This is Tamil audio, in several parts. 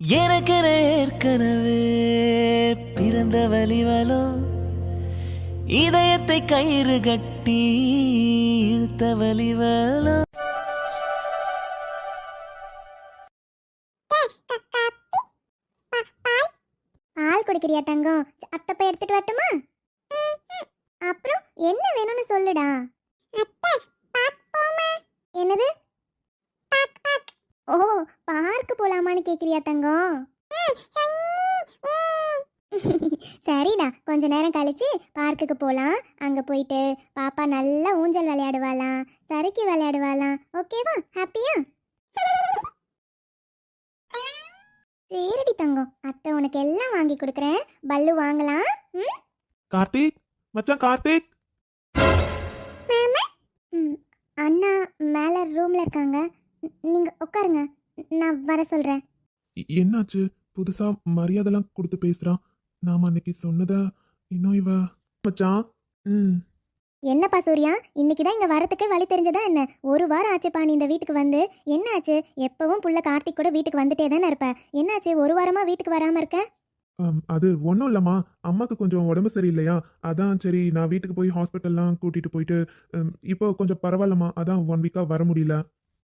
எனக்கு ஏற்கனவே பிறந்த வலிவலோ இதயத்தை கயிறு கட்டி இழுத்த வலிவலோ பால். குடிக்கிறியா தங்கம்? அத்தப்ப எடுத்துட்டு வரட்டுமா? அப்புறம் என்ன வேணும்னு சொல்லுடா. என்னது? ஓ பார்க்கு போலாமான்னு கேக்குறியா தங்கம் சரிடா கொஞ்ச நேரம் கழிச்சு பார்க்குக்கு போலாம். அங்க போயிட்டு பாப்பா நல்லா ஊஞ்சல் விளையாடுவாளாம். சறுக்கி விளையாடுவாளாம். ஓகேவா? ஹாப்பியா? சரிடி தங்கம். அத்தை உனக்கு எல்லாம் வாங்கி கொடுக்குறேன். பல்லு வாங்கலாம். ம்? கார்த்திக் மச்சான் கார்த்திக். ம் அண்ணா மேலே ரூமில் இருக்காங்க. ந- நீங்க உட்காருங்க. நான் வர சொல்கிறேன் எ- என்னாச்சு? புதுசா மரியாதைலாம் கொடுத்து பேசுறான். நாம அன்னைக்கு சொன்னதா இன்னும் இவ மச்சான். ம். என்னப்பா சூர்யா? இன்னைக்கு தான் இங்கே வரத்துக்கு வழி தெரிஞ்சதா என்ன? ஒரு வாரம் ஆச்சுப்பா நீ இந்த வீட்டுக்கு வந்து. என்னாச்சு? எப்பவும் புள்ள கார்த்திக் கூட வீட்டுக்கு வந்துட்டே தானே இருப்ப. என்னாச்சு? ஒரு வாரமா வீட்டுக்கு வராமல் இருக்க? ஆம், அது ஒன்றும் இல்லைம்மா. அம்மாக்கு கொஞ்சம் உடம்பு சரியில்லையா? அதான் சரி நான் வீட்டுக்கு போய் ஹாஸ்பிட்டல்லாம் கூட்டிட்டு போயிட்டு ம், இப்போ கொஞ்சம் பரவாயில்லம்மா. அதான் ஒன் வீக்காக வர முடியல.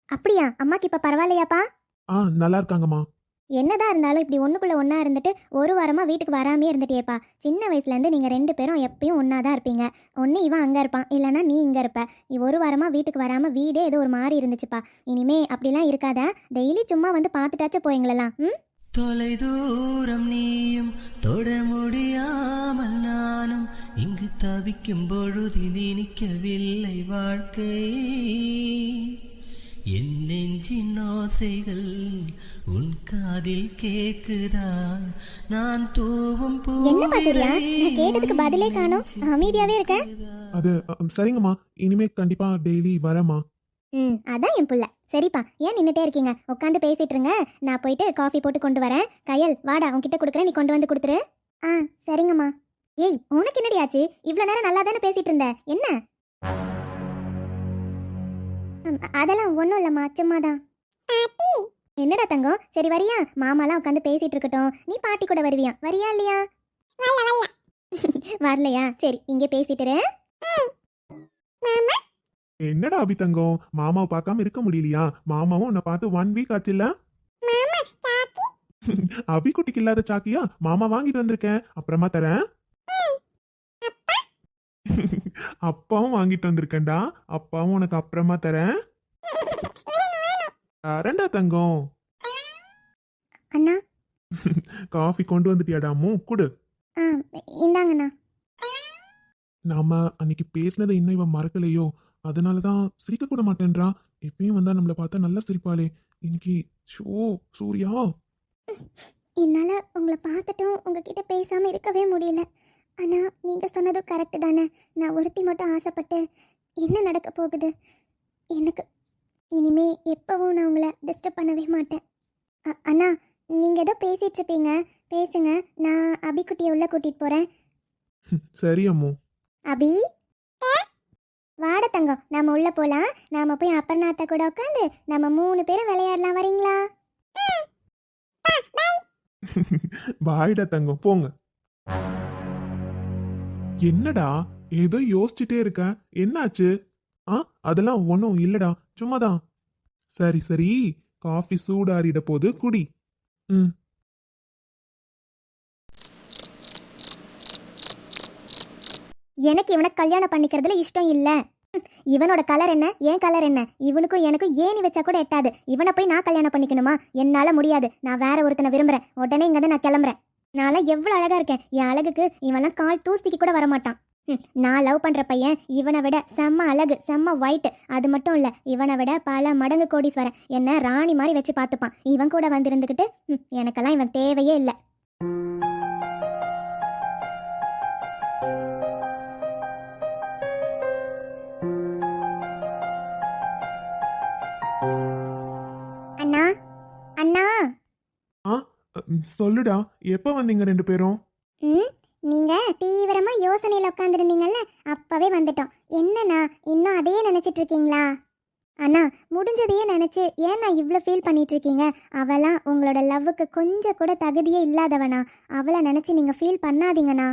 அப்படியா? அம்மாக்கு இப்போ பரவாயில்லையாப்பா? ஆ நல்லா இருக்காங்கம்மா. என்னதான் இருந்தாலும் இப்படி ஒன்றுக்குள்ளே ஒன்றா இருந்துட்டு ஒரு வாரமாக வீட்டுக்கு வராமே இருந்துட்டேப்பா சின்ன வயசுலேருந்து நீங்கள் ரெண்டு பேரும் எப்பயும் ஒன்றா தான் இருப்பீங்க. ஒன்று இவன் அங்கே இருப்பான் இல்லைன்னா நீ இங்கே இருப்ப. நீ ஒரு வாரமாக வீட்டுக்கு வராமல் வீடே ஏதோ ஒரு மாதிரி இருந்துச்சுப்பா. இனிமே அப்படிலாம் இருக்காத. டெய்லி சும்மா வந்து பார்த்துட்டாச்சும் போய்ங்களலாம். ம்? தொலை தூரம் நீயும் தொட முடியாமல் நானும் இங்கு தவிக்கும் பொழுது நினைக்கவில்லை வாழ்க்கை. என் நெஞ்சின் ஓசைகள் உன் காதில் கேக்குதா? நான் தூவும் கேட்டதுக்கு பதிலே காணோம். அமைதியாவே இருக்க. அது சரிங்கம்மா. இனிமே கண்டிப்பா டெய்லி வரேம்மா. ம் அதான் என் புள்ள. சரிப்பா ஏன் நின்றுட்டே இருக்கீங்க? உட்காந்து பேசிட்டு இருங்க. நான் போயிட்டு காஃபி போட்டு கொண்டு வரேன். கையல் வாடா உன்கிட்ட கொடுக்குறேன். நீ கொண்டு வந்து கொடுத்துரு. ஆ சரிங்கம்மா. ஏய் உனக்கு என்னடி ஆச்சு? இவ்வளோ நேரம் நல்லா தானே பேசிட்டு இருந்த? என்ன? அதெல்லாம் ஒன்றும் இல்லைம்மா சும்மா தான் என்னடா தங்கம்? சரி வரியா? மாமாலாம் உட்காந்து பேசிட்டு இருக்கட்டும். நீ பாட்டி கூட வருவியா? வரியா இல்லையா? வரலையா? சரி இங்கே பேசிட்டு இரு. என்னடா அபி தங்கம்? மாமாவை பார்க்காம இருக்க முடியலையா? மாமாவும் உன்னை பார்த்து ஒன் வீக் ஆச்சுல்ல? அபி குட்டிக்கு இல்லாத சாக்கியா மாமா வாங்கிட்டு வந்திருக்கேன். அப்புறமா தரேன். அப்பாவும் வாங்கிட்டு வந்திருக்கேன்டா. அப்பாவும் உனக்கு அப்புறமா தரேன். தரேன்டா தங்கம். அண்ணா. காஃபி கொண்டு வந்துட்டியாடாமோ குடு. இந்தாங்கண்ணா. நாம அன்னைக்கு பேசினதை இன்னும் இவன் மறக்கலையோ? அதனாலதான் சிரிக்க கூட மாட்டேன்றா. எப்பயும் வந்தா நம்மள பார்த்தா நல்லா சிரிப்பாளே. இன்னைக்கு ஷோ சூர்யா. என்னால் உங்களை பார்த்துட்டும் உங்ககிட்ட பேசாமல் இருக்கவே முடியல. ஆனால் நீங்கள் சொன்னதும் கரெக்டு தானே. நான் ஒருத்தி மட்டும் ஆசைப்பட்டு என்ன நடக்க போகுது? எனக்கு இனிமே எப்போவும் நான் உங்களை டிஸ்டர்ப் பண்ணவே மாட்டேன். அண்ணா நீங்கள் ஏதோ பேசிகிட்டு இருப்பீங்க. பேசுங்க. நான் அபிக்குட்டியை உள்ளே கூட்டிகிட்டு போகிறேன் சரி அம்மு. அபி? வாட தங்கம். நாம உள்ள போலாம். நாம போய் அப்பர்ணாத்த கூட உட்காந்து நம்ம மூணு பேரும் விளையாடலாம். வரீங்களா? பாய்டா தங்கம். போங்க. என்னடா ஏதோ யோசிச்சுட்டே இருக்க. என்னாச்சு? ஆ அதெல்லாம் ஒன்றும் இல்லடா. சும்மாதான். சரி சரி. காஃபி சூடாறிட போது குடி. ம். எனக்கு இவனை கல்யாணம் பண்ணிக்கிறதுல இஷ்டம் இல்ல. இவனோட கலர் என்ன? ஏன் கலர் என்ன? இவனுக்கும் எனக்கும் ஏணி வச்சா கூட எட்டாது. இவனை போய் நான் கல்யாணம் பண்ணிக்கணுமா? என்னால முடியாது. நான் வேற ஒருத்தனை விரும்புறேன். உடனே இங்க நான் கிளம்புறேன். நான்லாம் எவ்வளவு அழகா இருக்கேன். என் அழகுக்கு இவன்லாம் கால் தூசிக்கு கூட வர மாட்டான் ம், நான் லவ் பண்ற பையன் இவனை விட செம்ம அழகு செம்ம ஒயிட் அது மட்டும் இல்ல இவனை விட பல மடங்கு கோடீஸ்வரன். என்ன ராணி மாதிரி வச்சு பார்த்துப்பான். இவன் கூட வந்திருந்துக்கிட்டு ம், எனக்கெல்லாம் இவன் தேவையே இல்லை. ம், சொல்லுடா. எப்போ வந்தீங்க ரெண்டு பேரும்? ம் நீங்க தீவிரமா யோசனையில உட்காந்துருந்தீங்கல்ல அப்பவே வந்துட்டோம். என்னண்ணா இன்னும் அதையே நினைச்சிட்டு இருக்கீங்களா அண்ணா முடிஞ்சதையே நினச்சி ஏன் நான் இவ்வளோ ஃபீல் பண்ணிட்டு இருக்கீங்க அவளாம் உங்களோட லவ்வுக்கு கொஞ்சம் கூட தகுதியே இல்லாதவனா? அவளை நினச்சி நீங்கள் ஃபீல் பண்ணாதீங்கண்ணா.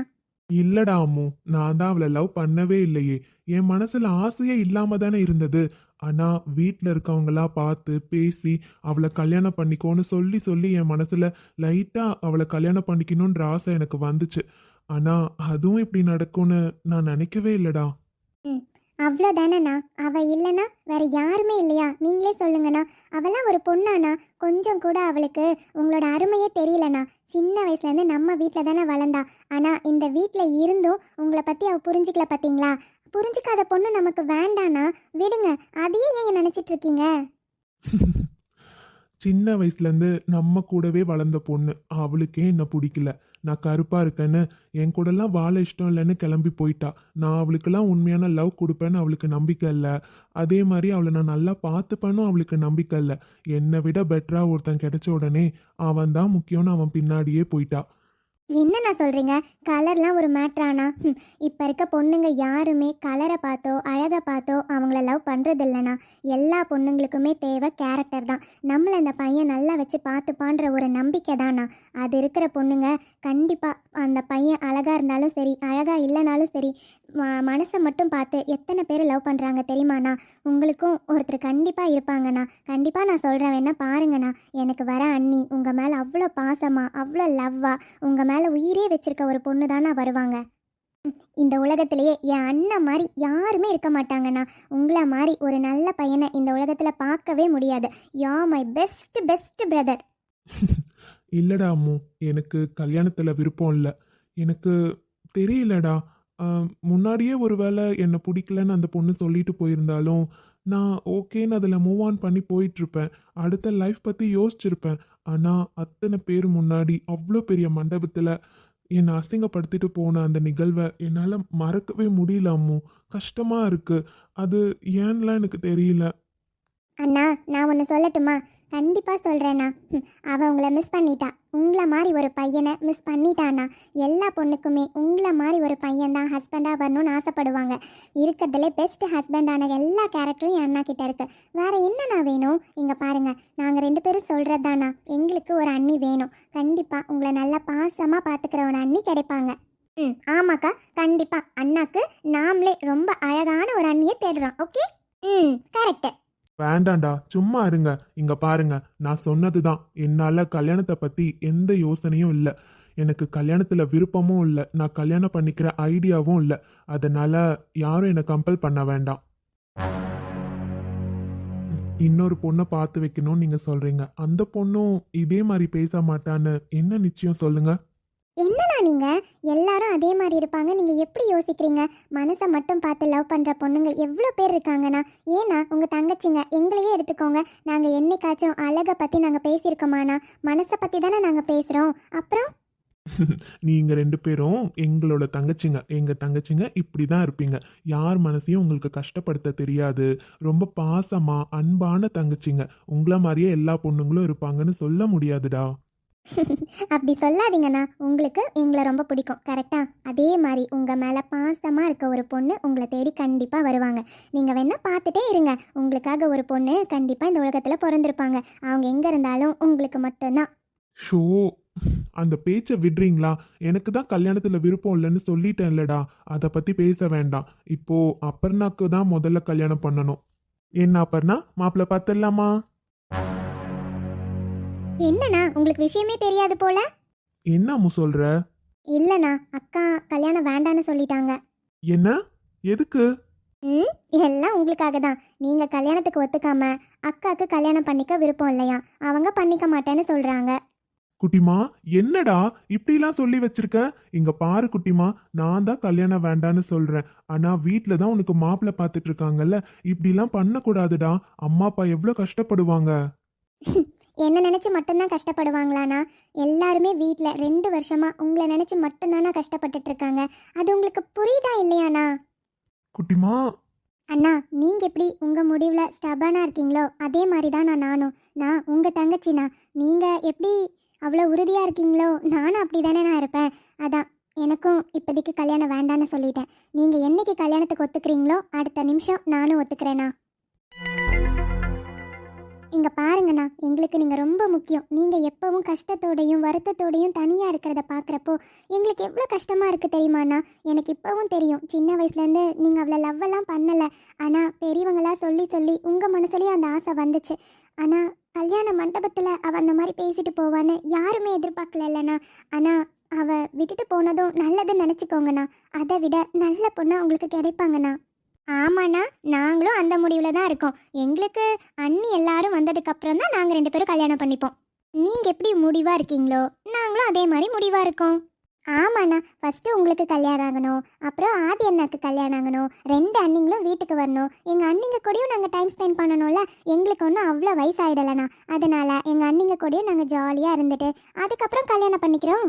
இல்லடா அம்மு நான் தான் அவளை லவ் பண்ணவே இல்லையே. என் மனசுல ஆசையே இல்லாம தானே இருந்தது. ஆனால் வீட்டில் இருக்கவங்களா பார்த்து பேசி அவளை கல்யாணம் பண்ணிக்கோன்னு சொல்லி சொல்லி என் மனசில் லைட்டாக அவளை கல்யாணம் பண்ணிக்கணுன்ற ஆசை எனக்கு வந்துச்சு. ஆனால் அதுவும் இப்படி நடக்கும்னு நான் நினைக்கவே இல்லைடா. அவ்வளோதானண்ணா அவள் இல்லைன்னா வேற யாருமே இல்லையா? நீங்களே சொல்லுங்கண்ணா. அவளாம் ஒரு பொண்ணாண்ணா. கொஞ்சம் கூட அவளுக்கு உங்களோட அருமையே தெரியலண்ணா. சின்ன வயசுலேருந்து நம்ம வீட்டில் தானே வளர்ந்தா. ஆனால் இந்த வீட்டில் இருந்தும் உங்களை பற்றி அவள் புரிஞ்சிக்கல பார்த்தீங்களா புரிஞ்சிக்காத பொண்ணு நமக்கு வேண்டானா? விடுங்க அதையே ஏன் நினைச்சிட்டு இருக்கீங்க சின்ன வயசுலேருந்து நம்ம கூடவே வளர்ந்த பொண்ணு. அவளுக்கே என்ன பிடிக்கல. நான் கருப்பா இருக்கேன்னு என் கூடலாம் வாழ இஷ்டம் இல்லைன்னு கிளம்பி போயிட்டா. நான் அவளுக்கெல்லாம் உண்மையான லவ் கொடுப்பேன்னு அவளுக்கு நம்பிக்கை இல்லை. அதே மாதிரி அவளை நான் நல்லா பார்த்துப்பேனும் அவளுக்கு நம்பிக்கை இல்லை. என்னை விட பெட்டரா ஒருத்தன் கிடைச்ச உடனே அவன் தான் முக்கியம்னு அவன் பின்னாடியே போயிட்டா. என்னண்ணா சொல்கிறீங்க கலர்லாம் ஒரு மேட்ரானா? இப்போ இருக்க பொண்ணுங்க யாருமே கலரை பார்த்தோ அழகை பார்த்தோ அவங்கள லவ் பண்ணுறதில்லண்ணா எல்லா பொண்ணுங்களுக்குமே தேவை கேரக்டர் தான். நம்மளை அந்த பையன் நல்லா வச்சு பார்த்துப்பான்ற ஒரு நம்பிக்கை தானா அது இருக்கிற பொண்ணுங்க கண்டிப்பாக அந்த பையன் அழகாக இருந்தாலும் சரி அழகாக இல்லைனாலும் சரி மனசை மட்டும் பார்த்து எத்தனை பேர் லவ் பண்ணுறாங்க தெரியுமாண்ணா? உங்களுக்கும் ஒருத்தர் கண்டிப்பாக இருப்பாங்கண்ணா. கண்டிப்பாக நான் சொல்கிறேன் வேணா பாருங்கண்ணா. எனக்கு வர அண்ணி உங்கள் மேலே அவ்வளோ பாசமாக அவ்வளோ லவ்வாக உங்கள் மேலே உயிரே வச்சுருக்க ஒரு பொண்ணு தானே வருவாங்க. இந்த உலகத்திலேயே என் அண்ணன் மாதிரி யாருமே இருக்க மாட்டாங்கண்ணா. உங்களை மாதிரி ஒரு நல்ல பையனை இந்த உலகத்தில் பார்க்கவே முடியாது. Yeah my best best brother இல்லடா அம்மு எனக்கு கல்யாணத்தில் விருப்பம் இல்லை. எனக்கு தெரியலடா. முன்னாடியே முன்னாடியே ஒருவேளை என்னை பிடிக்கலன்னு அந்த பொண்ணு சொல்லிட்டு போயிருந்தாலும் நான் ஓகேன்னு அதில் மூவ் ஆன் பண்ணி போயிட்டுருப்பேன். அடுத்த லைஃப் பற்றி யோசிச்சிருப்பேன். ஆனால் அத்தனை பேர் முன்னாடி அவ்வளோ பெரிய மண்டபத்தில் என்னை அசிங்கப்படுத்திட்டு போன அந்த நிகழ்வை என்னால் மறக்கவே முடியல அம்மு. கஷ்டமாக இருக்குது அது ஏன்லாம் எனக்கு தெரியல. அண்ணா நான் ஒன்று சொல்லட்டுமா? கண்டிப்பாக சொல்கிறேண்ணா அவள் உங்களை மிஸ் பண்ணிட்டா. உங்களை மாதிரி ஒரு பையனை மிஸ் பண்ணிட்டானா. எல்லா பொண்ணுக்குமே உங்களை மாதிரி ஒரு பையன் தான் ஹஸ்பண்டாக வரணும்னு ஆசைப்படுவாங்க. இருக்கிறதுலே பெஸ்ட் ஹஸ்பண்டான எல்லா கேரக்டரும் என் அண்ணா கிட்ட இருக்கு. வேற என்னண்ணா வேணும்? இங்கே பாருங்க நாங்கள் ரெண்டு பேரும் சொல்கிறது தாண்ணா எங்களுக்கு ஒரு அண்ணி வேணும். கண்டிப்பாக உங்களை நல்லா பாசமாக பார்த்துக்கிற ஒரு அண்ணி கிடைப்பாங்க. ம் ஆமாக்கா கண்டிப்பாக அண்ணாக்கு நாமளே ரொம்ப அழகான ஒரு அண்ணியை தேடுறோம். ஓகே? ம் கரெக்டு வேண்டாண்டா சும்மா இருங்க. இங்க பாருங்க நான் சொன்னதுதான். என்னால கல்யாணத்தை பத்தி எந்த யோசனையும் இல்லை. எனக்கு கல்யாணத்துல விருப்பமும் இல்லை. நான் கல்யாணம் பண்ணிக்கிற ஐடியாவும் இல்லை. அதனால யாரும் என்னை கம்பல் பண்ண வேண்டாம். இன்னொரு பொண்ணை பார்த்து வைக்கணும்னு நீங்க சொல்றீங்க. அந்த பொண்ணும் இதே மாதிரி பேச மாட்டான்னு என்ன நிச்சயம் சொல்லுங்க? என்னண்ணா நீங்க? எல்லாரும் அதே மாதிரி இருப்பாங்க. நீங்க எப்படி யோசிக்கிறீங்க? மனசை மட்டும் பார்த்து லவ் பண்ற பொண்ணுங்க எவ்வளோ பேர் இருக்காங்கண்ணா? ஏன்னா உங்க தங்கச்சிங்க எங்களையே எடுத்துக்கோங்க. நாங்க என்னைக்காச்சும் அழகை பத்தி நாங்க பேசியிருக்கோமாண்ணா? மனசை பத்தி தானே நாங்க பேசுறோம். அப்புறம்? நீங்க ரெண்டு பேரும் எங்களோட தங்கச்சிங்க எங்க தங்கச்சிங்க இப்படிதான் இருப்பீங்க. யார் மனசையும் உங்களுக்கு கஷ்டப்படுத்த தெரியாது. ரொம்ப பாசமா அன்பான தங்கச்சிங்க. உங்களை மாதிரியே எல்லா பொண்ணுங்களும் இருப்பாங்கன்னு சொல்ல முடியாதுடா. அப்படி சொல்லாதீங்கண்ணா. உங்களுக்கு எங்களை ரொம்ப பிடிக்கும். கரெக்டா அதே மாதிரி உங்க மேல பாசமா இருக்க ஒரு பொண்ணு உங்களை தேடி கண்டிப்பா வருவாங்க. நீங்க வேணா பார்த்துட்டே இருங்க. உங்களுக்காக ஒரு பொண்ணு கண்டிப்பா இந்த உலகத்துல பிறந்திருப்பாங்க. அவங்க எங்க இருந்தாலும் உங்களுக்கு மட்டும்தான். ஷோ அந்த பேச்சை விடுறீங்களா? எனக்கு தான் கல்யாணத்துல விருப்பம் இல்லைன்னு சொல்லிட்டேன் இல்லடா அதை பத்தி பேச வேண்டாம். இப்போ அப்பர்ணாக்கு தான் முதல்ல கல்யாணம் பண்ணணும். என்ன அப்பர்ணா மாப்பிள்ளை பார்த்துடலாமா? என்னண்ணா உங்களுக்கு விஷயமே தெரியாது போல? என்ன அம்மு சொல்ற? இல்லண்ணா அக்கா கல்யாணம் வேண்டான்னு சொல்லிட்டாங்க. என்ன? எதுக்கு? ம் எல்லாம் உங்களுக்காக தான். நீங்க கல்யாணத்துக்கு ஒத்துக்காம அக்காக்கு கல்யாணம் பண்ணிக்க விருப்பம் இல்லையா? அவங்க பண்ணிக்க மாட்டேன்னு சொல்றாங்க. குட்டிமா என்னடா இப்படிலாம் சொல்லி வச்சிருக்க? இங்க பாரு குட்டிமா நான் தான் கல்யாணம் வேண்டான்னு சொல்றேன். ஆனா வீட்ல தான் உனக்கு மாப்பிள்ளை பார்த்துட்டு இருக்காங்கல்ல இப்படிலாம் பண்ணக்கூடாதுடா. அம்மா அப்பா எவ்வளவு கஷ்டப்படுவாங்க? என்ன நினைச்சு மட்டும்தான் கஷ்டப்படுவாங்களாண்ணா எல்லாருமே வீட்டில் ரெண்டு வருஷமா உங்களை நினைச்சு மட்டும்தானா கஷ்டப்பட்டுட்டு இருக்காங்க அது உங்களுக்கு புரியுதா இல்லையாண்ணா குட்டிமா. அண்ணா நீங்க எப்படி உங்க முடிவுல ஸ்டபானா இருக்கீங்களோ அதே மாதிரி தான் நான் நானும். நான் உங்க தங்கச்சிண்ணா நீங்க எப்படி அவ்வளோ உறுதியா இருக்கீங்களோ நானும் அப்படி தானே நான் இருப்பேன். அதான் எனக்கும் இப்போதைக்கு கல்யாணம் வேண்டான்னு சொல்லிட்டேன். நீங்க என்னைக்கு கல்யாணத்துக்கு ஒத்துக்கிறீங்களோ அடுத்த நிமிஷம் நானும் ஒத்துக்கிறேண்ணா இங்க பாருங்கண்ணா. எங்களுக்கு நீங்க ரொம்ப முக்கியம். நீங்க எப்பவும் கஷ்டத்தோடையும் வருத்தத்தோடையும் தனியா இருக்கிறத பாக்குறப்போ எங்களுக்கு எவ்வளோ கஷ்டமா இருக்கு தெரியுமாண்ணா? எனக்கு இப்பவும் தெரியும். சின்ன வயசுல இருந்து நீங்க அவ்வளோ லவ் எல்லாம் பண்ணல. ஆனா பெரியவங்களா சொல்லி சொல்லி உங்க மனசுலயும் அந்த ஆசை வந்துச்சு. ஆனா கல்யாண மண்டபத்துல அவ அந்த மாதிரி பேசிட்டு போவான்னு யாருமே எதிர்பார்க்கலண்ணா ஆனா அவ விட்டுட்டு போனதும் நல்லதுன்னு நினச்சிக்கோங்கண்ணா. அதை விட நல்ல பொண்ணு உங்களுக்கு கிடைப்பாங்கண்ணா. ஆமாண்ணா நாங்களும் அந்த முடிவில் தான் இருக்கோம். எங்களுக்கு அண்ணி எல்லாரும் வந்ததுக்கப்புறம் தான் நாங்கள் ரெண்டு பேரும் கல்யாணம் பண்ணிப்போம். நீங்கள் எப்படி முடிவாக இருக்கீங்களோ நாங்களும் அதே மாதிரி முடிவாக இருக்கோம். ஆமாண்ணா ஃபஸ்ட்டு உங்களுக்கு கல்யாணம் ஆகணும் அப்புறம் ஆதி அண்ணாக்கு கல்யாணம் ஆகணும் ரெண்டு அண்ணிங்களும் வீட்டுக்கு வரணும். எங்கள் அண்ணிங்க கூடயும் நாங்கள் டைம் ஸ்பெண்ட் பண்ணணும்ல எங்களுக்கு ஒன்றும் அவ்வளோ வயசாயிடலண்ணா. அதனால் எங்கள் அண்ணிங்க கூடயும் நாங்கள் ஜாலியாக இருந்துட்டு அதுக்கப்புறம் கல்யாணம் பண்ணிக்கிறோம்.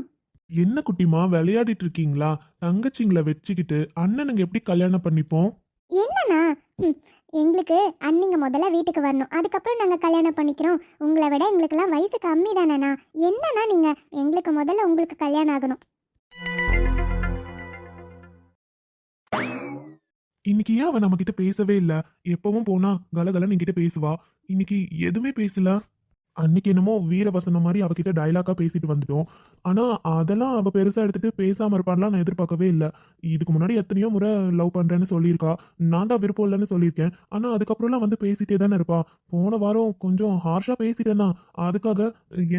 என்ன குட்டிமா விளையாடிட்டு இருக்கீங்களா? தங்கச்சிங்களை வச்சுக்கிட்டு அண்ணனுங்க எப்படி கல்யாணம் பண்ணிப்போம்? என்னண்ணா? ம், எங்களுக்கு அன்னிங்க முதல்ல வீட்டுக்கு வரணும். அதுக்கப்புறம் நாங்கள் கல்யாணம் பண்ணிக்கிறோம். உங்களை விட எங்களுக்கெல்லாம் வயசு கம்மி தானேண்ணா என்னண்ணா நீங்கள் எங்களுக்கு முதல்ல உங்களுக்கு கல்யாணம் ஆகணும். இன்னைக்கு ஏன் அவன் நம்ம கிட்ட பேசவே இல்ல? எப்பவும் போனா கலகலன்னு என்கிட்ட பேசுவா. இன்னைக்கு எதுவுமே பேசல. அன்னைக்கு என்னமோ வீரவசனம் மாதிரி அவகிட்ட டைலாக்காக பேசிட்டு வந்துட்டோம். ஆனால் அதெல்லாம் அவள் பெருசாக எடுத்துகிட்டு பேசாமல் இருப்பான்லாம் நான் எதிர்பார்க்கவே இல்லை. இதுக்கு முன்னாடி எத்தனையோ முறை லவ் பண்ணுறேன்னு சொல்லியிருக்கா. நான் தான் விருப்பம் இல்லைன்னு சொல்லியிருக்கேன். ஆனால் அதுக்கப்புறம்லாம் வந்து பேசிட்டே தானே இருப்பா. போன வாரம் கொஞ்சம் ஹார்ஷாக பேசிட்டேன் தான். அதுக்காக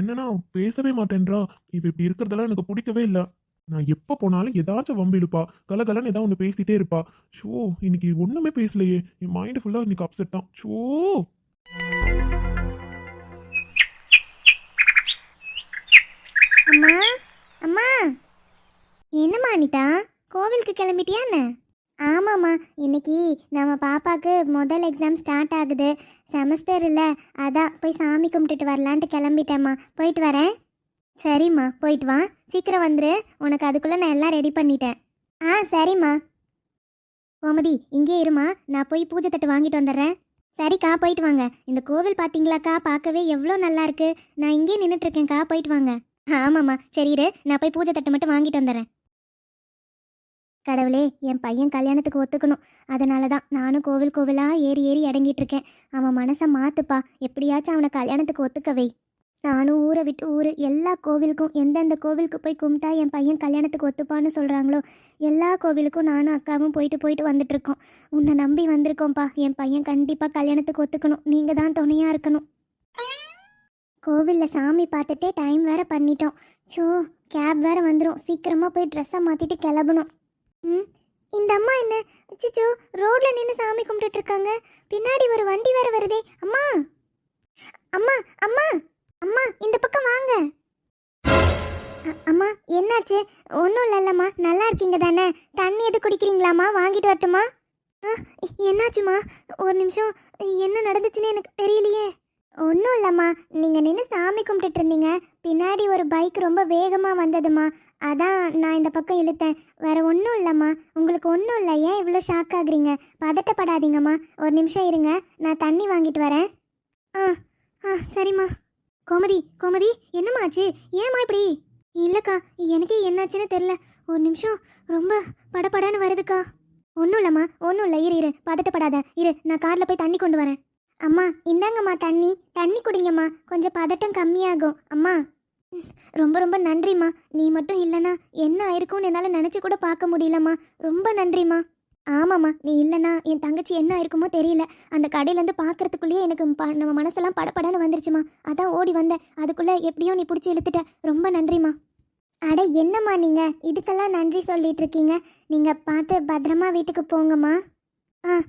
என்னன்னா பேசவே மாட்டேன்றா. இவ இப்படி இருக்கிறதெல்லாம் எனக்கு பிடிக்கவே இல்லை. நான் எப்போ போனாலும் ஏதாச்சும் வம்பு இழுப்பா கலகலன்னு ஏதாவது ஒன்று பேசிட்டே இருப்பா. ஷோ இன்னைக்கு ஒன்றுமே பேசலையே. என் மைண்டு ஃபுல்லாக இன்னைக்கு அப்செட் தான். ஷோ! அம்மா அம்மா. என்னம்மா அனிதா கோவிலுக்கு கிளம்பிட்டியா என்ன ஆமாம்மா இன்னைக்கு நம்ம பாப்பாவுக்கு முதல் எக்ஸாம் ஸ்டார்ட் ஆகுது. செமஸ்டர் இல்லை அதான் போய் சாமி கும்பிட்டுட்டு வரலான்ட்டு கிளம்பிட்டேம்மா. போயிட்டு வரேன். சரிம்மா போயிட்டு வா. சீக்கிரம் வந்துரு. உனக்கு அதுக்குள்ளே நான் எல்லாம் ரெடி பண்ணிட்டேன். ஆ சரிம்மா. கோமதி இங்கே இருமா. நான் போய் பூஜை தட்டு வாங்கிட்டு வந்துடுறேன். சரிக்கா போயிட்டு வாங்க. இந்த கோவில் பார்த்தீங்களாக்கா பார்க்கவே எவ்வளோ நல்லா இருக்கு. நான் இங்கே நின்றுட்டு இருக்கேன்க்கா போயிட்டு வாங்க. ஆமாம்மா. சரி இரு நான் போய் பூஜை தட்டை மட்டும் வாங்கிட்டு வந்துடுறேன். கடவுளே என் பையன் கல்யாணத்துக்கு ஒத்துக்கணும். அதனால தான் நானும் கோவில் கோவிலாக ஏறி ஏறி அடங்கிட்டு இருக்கேன் அவன் மனசை மாத்துப்பா. எப்படியாச்சும் அவனை கல்யாணத்துக்கு ஒத்துக்கவை நானும் ஊரை விட்டு ஊர் எல்லா கோவிலுக்கும் எந்தெந்த கோவிலுக்கு போய் கும்பிட்டா என் பையன் கல்யாணத்துக்கு ஒத்துப்பான்னு சொல்கிறாங்களோ எல்லா கோவிலுக்கும் நானும் அக்காவும் போயிட்டு போயிட்டு வந்துட்டுருக்கோம். உன்னை நம்பி வந்திருக்கோம்ப்பா. என் பையன் கண்டிப்பாக கல்யாணத்துக்கு ஒத்துக்கணும். நீங்கள் தான் துணையாக இருக்கணும். கோவிலில் சாமி பார்த்துட்டே டைம் வேற பண்ணிட்டோம். ஷோ கேப் வேற வந்துடும் சீக்கிரமாக போய் ட்ரெஸ்ஸை மாற்றிட்டு கிளம்பணும். ம் இந்த அம்மா என்ன? சிச்சோ ரோட்ல நின்று சாமி கும்பிட்டுட்டு இருக்காங்க. பின்னாடி ஒரு வண்டி வேற வருதே. அம்மா! அம்மா அம்மா! அம்மா இந்த பக்கம் வாங்க. அம்மா என்னாச்சு? ஒன்றும் இல்லைல்லம்மா. நல்லா இருக்கீங்க தானே? தண்ணி எது குடிக்கிறீங்களாம்மா? வாங்கிட்டு வரட்டுமா? ஆ, என்னாச்சும்மா? ஒரு நிமிஷம். என்ன நடந்துச்சுன்னு எனக்கு தெரியலையே. ஒன்றும் இல்லைம்மா. நீங்கள் நின்று சாமி கும்பிட்டுட்டு இருந்தீங்க. பின்னாடி ஒரு பைக் ரொம்ப வேகமாக வந்ததுமா அதான் நான் இந்த பக்கம் இழுத்தேன். வேற ஒன்றும் இல்லைம்மா. உங்களுக்கு ஒன்றும் இல்லை. ஏன் இவ்வளோ ஷாக் ஆகுறீங்க? பதட்டப்படாதீங்கம்மா. ஒரு நிமிஷம் இருங்க. நான் தண்ணி வாங்கிட்டு வரேன். ஆ ஆ சரிம்மா. கோமதி கோமதி என்னம்மா ஆச்சு? ஏம்மா இப்படி? இல்லைக்கா எனக்கே என்னாச்சுன்னு தெரில ஒரு நிமிஷம். ரொம்ப படபடன்னு வருதுக்கா. ஒன்றும் இல்லைம்மா. ஒன்றும் இல்லை. இரு இரு. பதட்டப்படாத. இரு நான் காரில் போய் தண்ணி கொண்டு வரேன். அம்மா இந்தாங்கம்மா தண்ணி. தண்ணி குடிங்கம்மா. கொஞ்சம் பதட்டம் கம்மியாகும். அம்மா. ரொம்ப ரொம்ப நன்றிம்மா. நீ மட்டும் இல்லைனா என்ன ஆயிருக்கும்னு என்னால் நினச்சி கூட பார்க்க முடியலம்மா. ரொம்ப நன்றிம்மா. ஆமாம்மா நீ இல்லைன்னா என் தங்கச்சி என்ன ஆயிருக்குமோ தெரியல. அந்த கடையிலேருந்து பார்க்கறதுக்குள்ளேயே எனக்கு ப- நம்ம மனசெல்லாம் படபடன்னு வந்துருச்சுமா அதான் ஓடி வந்தேன். அதுக்குள்ளே எப்படியோ நீ பிடிச்சி இழுத்துட்ட. ரொம்ப நன்றிம்மா. அட என்னம்மா நீங்கள் இதுக்கெல்லாம் நன்றி சொல்லிட்டு இருக்கீங்க. நீங்கள் பார்த்து பத்திரமா வீட்டுக்கு போங்கம்மா. ஆ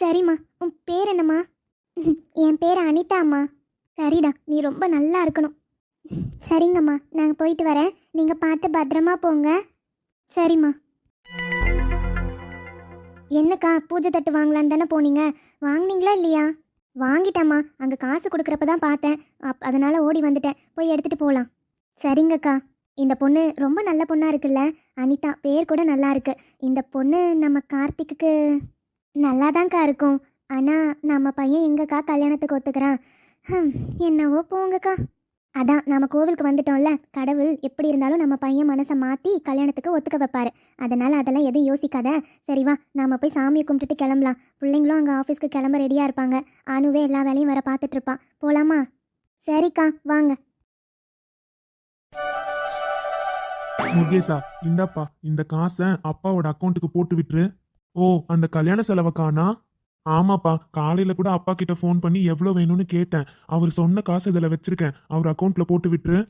சரிம்மா. உன் பேர் என்னம்மா? என் பேர் அனிதாம்மா சரிடா நீ ரொம்ப நல்லா இருக்கணும். சரிங்கம்மா நாங்கள் போயிட்டு வரேன். நீங்கள் பார்த்து பத்திரமா போங்க. சரிம்மா. என்னக்கா பூஜை தட்டு வாங்கலான்னு தானே போனீங்க? வாங்குனீங்களா இல்லையா? வாங்கிட்டேம்மா. அங்கே காசு கொடுக்குறப்ப தான் பார்த்தேன். அப் அதனால் ஓடி வந்துட்டேன். போய் எடுத்துகிட்டு போகலாம் சரிங்கக்கா. இந்த பொண்ணு ரொம்ப நல்ல பொண்ணாக இருக்குல்ல? அனிதா பேர் கூட நல்லா இருக்கு. இந்த பொண்ணு நம்ம கார்த்திக்கு நல்லாதான்க்கா இருக்கும். ஆனால் நம்ம பையன் எங்கக்கா கல்யாணத்துக்கு ஒத்துக்கிறான்? ஹம், என்னவோ போங்கக்கா. அதான் நம்ம கோவிலுக்கு வந்துட்டோம்ல. கடவுள் எப்படி இருந்தாலும் நம்ம பையன் மனசை மாற்றி கல்யாணத்துக்கு ஒத்துக்க வைப்பாரு. அதனால அதெல்லாம் எதுவும் யோசிக்காத. சரி வா நாம போய் சாமியை கும்பிட்டுட்டு கிளம்பலாம். பிள்ளைங்களும் அங்கே ஆஃபீஸ்க்கு கிளம்ப ரெடியாக இருப்பாங்க. அனுவே எல்லா வேலையும் வர பார்த்துட்டு இருப்பான் போகலாமா சரிக்கா வாங்க. முகேஷா இந்தாப்பா இந்த காசை அப்பாவோட அக்கௌண்ட்டுக்கு போட்டு விட்டுரு. ஓ அந்த கல்யாண செலவை காணா? ஆமாப்பா காலையில கூட அப்பா கிட்ட ஃபோன் பண்ணி எவ்வளோ வேணும்னு கேட்டேன். அவர் சொன்ன காசு இதில் வச்சிருக்கேன். அவர் அக்கௌண்ட்ல போட்டு விட்டுரு.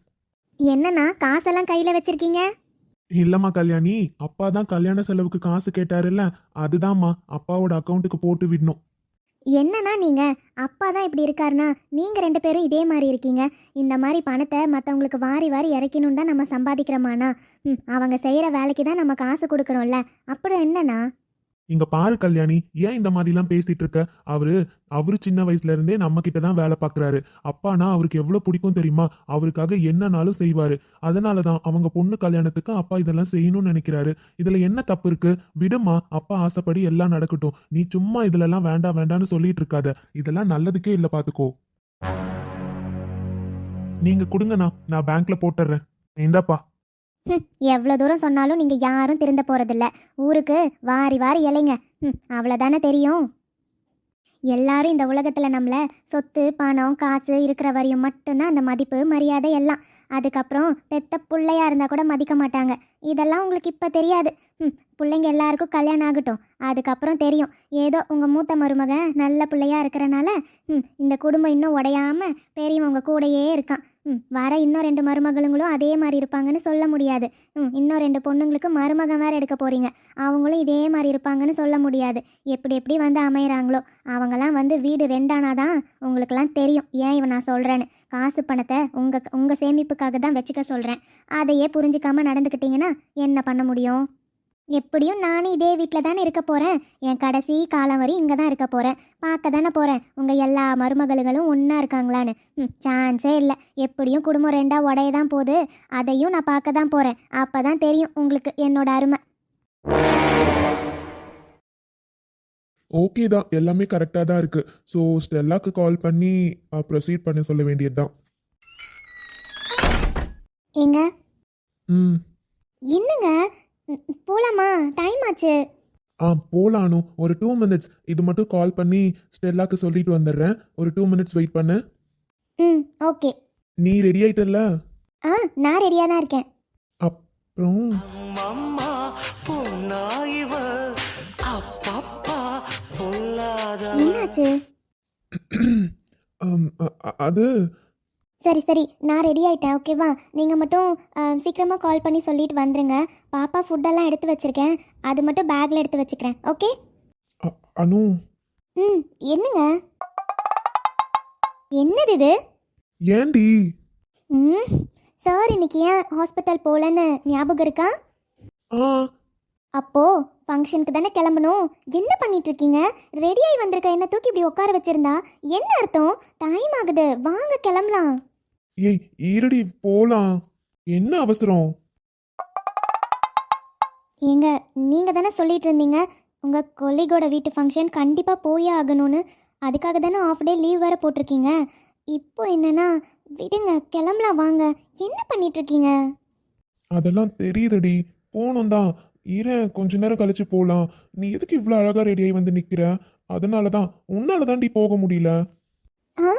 என்னண்ணா காசெல்லாம் கையில் வச்சிருக்கீங்க? இல்லம்மா கல்யாணி அப்பா தான் கல்யாண செலவுக்கு காசு கேட்டாருல்ல அதுதாம்மா அப்பாவோட அக்கௌண்ட்டுக்கு போட்டு விடணும். என்னண்ணா நீங்க? அப்பா தான் இப்படி இருக்காருனா நீங்க ரெண்டு பேரும் இதே மாதிரி இருக்கீங்க. இந்த மாதிரி பணத்தை மற்றவங்களுக்கு வாரி வாரி இறைக்கணும் தான் நம்ம சம்பாதிக்கிறோமாண்ணா. ம் அவங்க செய்யற வேலைக்கு தான் நம்ம காசு கொடுக்குறோம்ல. அப்புறம் என்னண்ணா? இங்க பாரு கல்யாணி ஏன் இந்த மாதிரிலாம் பேசிட்டு இருக்க? அவரு அவரு சின்ன வயசுல இருந்தே நம்ம கிட்ட தான் வேலை பார்க்குறாரு அப்பானா அவருக்கு எவ்வளவு பிடிக்கும் தெரியுமா? அவருக்காக என்னனாலும் செய்வாரு. அதனாலதான் அவங்க பொண்ணு கல்யாணத்துக்கு அப்பா இதெல்லாம் செய்யணும்னு நினைக்கிறாரு. இதுல என்ன தப்பு இருக்கு? விடுமா அப்பா ஆசைப்படி எல்லாம் நடக்கட்டும். நீ சும்மா இதுல எல்லாம் வேண்டாம் வேண்டாம்னு சொல்லிட்டு இருக்காத. இதெல்லாம் நல்லதுக்கே இல்ல பாத்துக்கோ. நீங்க கொடுங்கண்ணா நான் பேங்க்ல போட்டுறேன். இந்தாப்பா. எவ்வளோ தூரம் சொன்னாலும் நீங்கள் யாரும் திருந்த போகிறதில்ல ஊருக்கு வாரி வாரி இலைங்க. ம் அவ்வளோதானே தெரியும். எல்லாரும் இந்த உலகத்தில் நம்மளை சொத்து பணம் காசு இருக்கிற வரையும் மட்டும்தான் அந்த மதிப்பு மரியாதை எல்லாம். அதுக்கப்புறம் பெத்த பிள்ளையாக இருந்தால் கூட மதிக்க மாட்டாங்க. இதெல்லாம் உங்களுக்கு இப்போ தெரியாது. ம் பிள்ளைங்க எல்லாருக்கும் கல்யாணம் ஆகட்டும். அதுக்கப்புறம் தெரியும். ஏதோ உங்கள் மூத்த மருமகன் நல்ல பிள்ளையாக இருக்கிறனால ம் இந்த குடும்பம் இன்னும் உடையாம பெரியவங்க கூடயே இருக்கான். ம் வர இன்னும் ரெண்டு மருமகளுங்களும் அதே மாதிரி இருப்பாங்கன்னு சொல்ல முடியாது. ம் இன்னும் ரெண்டு பொண்ணுங்களுக்கு மருமகன் வேற எடுக்க போறீங்க. அவங்களும் இதே மாதிரி இருப்பாங்கன்னு சொல்ல முடியாது. எப்படி எப்படி வந்து அமையறாங்களோ அவங்கெல்லாம் வந்து வீடு ரெண்டானாதான் உங்களுக்கெல்லாம் தெரியும். ஏன் இவன் நான் சொல்கிறேன்னு காசு பணத்தை உங்கள் உங்கள் சேமிப்புக்காக தான் வச்சுக்க சொல்கிறேன் அதையே புரிஞ்சுக்காம நடந்துக்கிட்டீங்கன்னா என்ன பண்ண முடியும்? எப்படியும் நானும் இதே வீட்டில் தானே இருக்க போகிறேன் என் கடைசி காலம் வரை இங்கே தான் இருக்க போகிறேன் பார்க்க தானே போகிறேன் உங்கள் எல்லா மருமகளுகளும் ஒன்றா இருக்காங்களான்னு. ம் சான்ஸே இல்லை. எப்படியும் குடும்பம் ரெண்டா உடைய தான் போகுது. அதையும் நான் பார்க்க தான் போகிறேன் அப்போ தான் தெரியும் உங்களுக்கு என்னோட அருமை. ஓகே தான். எல்லாமே கரெக்டாக தான் இருக்கு. ஸோ ஸ்டெல்லாக்கு கால் பண்ணி ப்ரொசீட் பண்ண சொல்ல வேண்டியது தான் என்னங்க? போலாமா? டைம் ஆச்சு. ஆ போலானு. ஒரு டூ மினிட்ஸ் இது மட்டும் கால் பண்ணி ஸ்டெல்லாக்கு சொல்லிட்டு வந்துடுறேன். ஒரு டூ மினிட்ஸ் வெயிட் பண்ணு. ம் ஓகே நீ ரெடி ஆயிட்டல்ல? ஆ நான் ரெடியாக தான் இருக்கேன். அப்புறம்? அம்மா பொன்னாயிவ அப்பப்பா பொல்லாத என்னாச்சு? அம், அ- அ- அது சரி சரி. நான் ரெடி ஆயிட்டேன். ஓகேவா நீங்கள் மட்டும் சீக்கிரமாக கால் பண்ணி சொல்லிட்டு வந்துருங்க. பாப்பா ஃபுட்டெல்லாம் எடுத்து வச்சிருக்கேன். அது மட்டும் பேக்கில் எடுத்து வச்சுக்கிறேன். ஓகே அனு. ம் என்னங்க? என்னது இது? ஏண்டி? ம் சார் இன்னைக்கு ஏன் ஹாஸ்பிட்டல் போகலன்னு ஞாபகம் இருக்கா? ஆ. அப்போ ஃபங்க்ஷனுக்கு தானே கிளம்பணும். என்ன பண்ணிட்டு இருக்கீங்க? ரெடியாகி வந்திருக்க என்ன தூக்கி இப்படி உட்கார வச்சிருந்தா? என்ன அர்த்தம்? டைம் ஆகுது. வாங்க கிளம்பலாம். ஏய் இருடி போலாம். என்ன அவசரம்? ஏங்க நீங்கள் தானே சொல்லிட்டு இருந்தீங்க உங்கள் கொல்லிகோட வீட்டு ஃபங்க்ஷன் கண்டிப்பாக போயே ஆகணும்னு. அதுக்காக தானே ஆஃப் டே லீவ் வேறு போட்டிருக்கீங்க. இப்போ என்னன்னா விடுங்க கிளம்பலாம் வாங்க. என்ன பண்ணிட்டு இருக்கீங்க அதெல்லாம் தெரியுதுடி. போகணும் தான். இரு கொஞ்ச நேரம் கழிச்சு போலாம். நீ எதுக்கு இவ்வளோ அழகா ரெடியாகி வந்து நிக்கிற? அதனால தான் உன்னால தாண்டி போக முடியல. ஆ?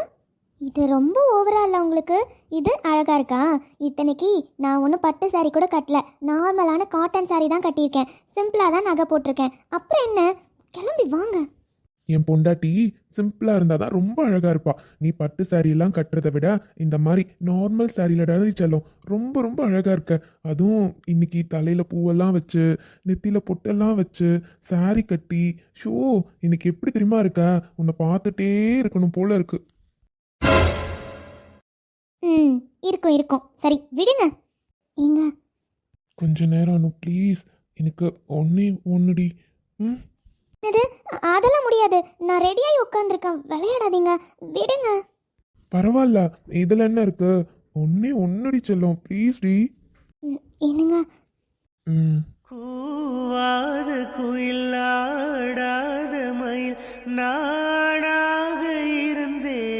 இது ரொம்ப ஓவரா இல்லை உங்களுக்கு இது அழகாக இருக்கா? இத்தனைக்கு நான் ஒன்றும் பட்டு சாரீ கூட கட்டல. நார்மலான காட்டன் சாரீ தான் கட்டியிருக்கேன். சிம்பிளாக தான் நகை போட்டிருக்கேன். அப்புறம் என்ன? கிளம்பி வாங்க. என் பொண்டாட்டி சிம்பிளாக இருந்தால் தான் ரொம்ப அழகாக இருப்பா. நீ பட்டு சாரீலாம் கட்டுறதை விட இந்த மாதிரி நார்மல் சாரியில் டரி செல்லும். ரொம்ப ரொம்ப அழகாக இருக்க. அதுவும் இன்னைக்கு தலையில் பூவெல்லாம் வச்சு நெத்தியில் பொட்டெல்லாம் வச்சு சாரி கட்டி ஷோ இன்னைக்கு எப்படி தெரியுமா இருக்க? உன்னை பார்த்துட்டே இருக்கணும் போல இருக்குது இருக்கும் இருக்கும். சரி விடுங்க. ஏங்க? கொஞ்ச நேரம் அனு ப்ளீஸ் எனக்கு ஒன்னே ஒன்னுடி ம்? என்னது? அ- அதெல்லாம் முடியாது. நான் ரெடியாகி உட்காந்துருக்கேன் விளையாடாதீங்க. விடுங்க. பரவாயில்ல. இதுல என்ன இருக்கு? ஒன்னே ஒன்னுடி செல்லும். ப்ளீஸ் டி. என்னங்க? ம். கூவாத குயிலாடாத மயில் நானாக இருந்தேனே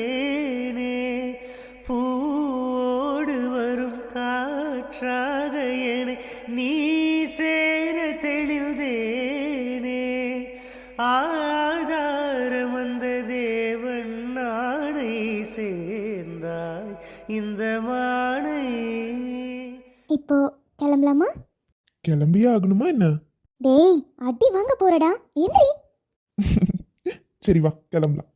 இப்போ கிளம்பலாமா? கிளம்பியே ஆகணுமா என்ன? டேய் அடி வாங்க போறடா. எந்திரி சரி வா கிளம்பலாம்.